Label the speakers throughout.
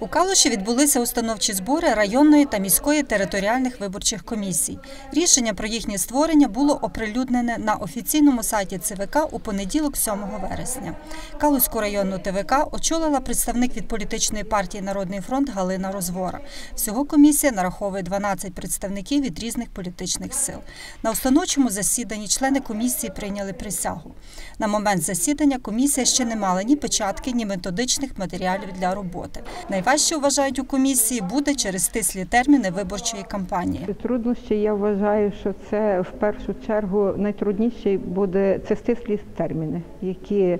Speaker 1: У Калуші відбулися установчі збори районної та міської територіальних виборчих комісій. Рішення про їхнє створення було оприлюднене на офіційному сайті ЦВК у понеділок, 7 вересня. Калузьку районну ТВК очолила представник від політичної партії Народний фронт Галина Розвора. Всього комісія нараховує 12 представників від різних політичних сил. На установчому засіданні члени комісії прийняли присягу. На момент засідання комісія ще не мала ні печатки, ні методичних матеріалів для роботи. Найважче вважають у комісії буде через стислі терміни виборчої кампанії.
Speaker 2: Труднощі я вважаю, що це в першу чергу найтрудніші буде це стислі терміни, які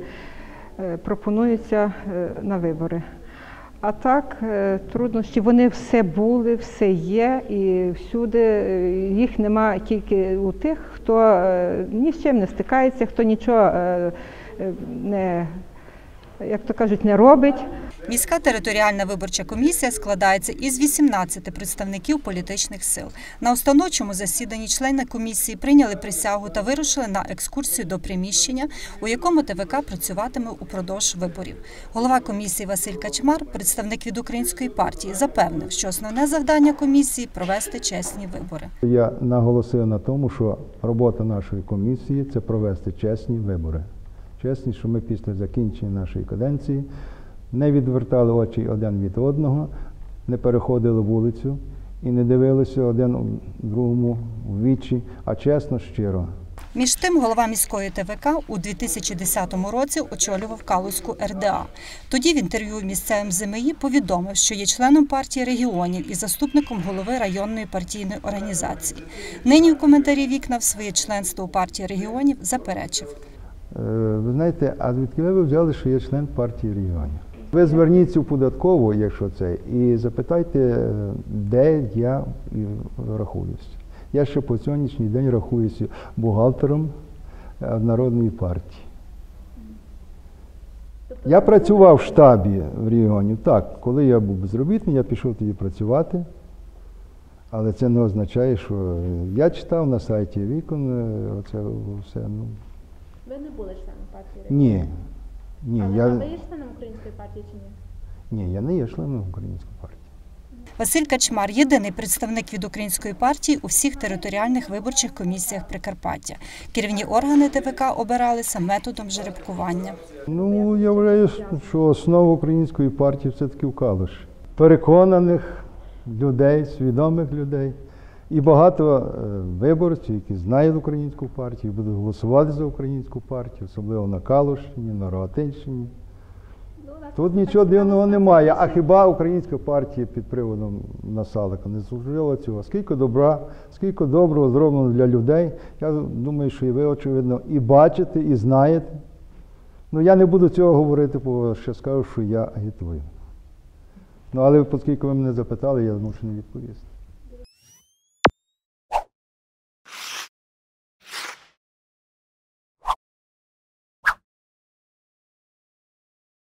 Speaker 2: е, пропонуються е, на вибори. А так, е, труднощі вони все були, все є, і всюди їх нема тільки у тих, хто ні з чим не стикається, хто нічого не, як то кажуть, не робить.
Speaker 1: Міська територіальна виборча комісія складається із 18 представників політичних сил. На установчому засіданні члени комісії прийняли присягу та вирушили на екскурсію до приміщення, у якому ТВК працюватиме упродовж виборів. Голова комісії Василь Качмар, представник від української партії, запевнив, що основне завдання комісії провести чесні вибори.
Speaker 3: Я наголосив на тому, що робота нашої комісії це провести чесні вибори. Чесні, що ми після закінчення нашої каденції не відвертали очі один від одного, не переходили вулицю і не дивилися один другому в вічі, а чесно, щиро.
Speaker 1: Між тим, голова міської ТВК у 2010 році очолював Калузьку РДА. Тоді в інтерв'ю місцевим ЗМІ повідомив, що є членом партії регіонів і заступником голови районної партійної організації. Нині в коментарі вікна в своє членство у партії регіонів заперечив.
Speaker 3: Е, Ви знаєте, а звідки ви взяли, що я член партії регіонів? Ви зверніться в податкову, якщо це, і запитайте, де я рахуюся. Я ще по сьогоднішній день рахуюся бухгалтером е, народної партії. Я працював в штабі в регіоні. Так, коли я був безробітний, я пішов тоді працювати. Але це не означає, що я читав на сайті вікон, е, оце все. Ну,
Speaker 4: Ви не були членом партії
Speaker 3: ні. Ні,
Speaker 4: Але
Speaker 3: я,
Speaker 4: ви є членом української партії чи ні?
Speaker 3: ні, я не є членом української партії.
Speaker 1: Василь Качмар єдиний представник від української партії у всіх територіальних виборчих комісіях Прикарпаття. Керівні органи ТВК обиралися методом жеребкування.
Speaker 3: Ну, я вважаю, що основа української партії все-таки в Калуші. Переконаних людей, свідомих людей. І багато е, виборців, які знають українську партію, будуть голосувати за українську партію, особливо на Калушині, на Рогатинщині.
Speaker 4: Ну,
Speaker 3: Тут нічого дивного немає. А хіба українська партія під приводом Насалика не служила цього? Скільки добра, скільки доброго зроблено для людей. Я думаю, що і ви, очевидно, і бачите, і знаєте. Ну я не буду цього говорити, бо ще скажу, що я агітую. Ну, але оскільки ви мене запитали, я змушений відповісти.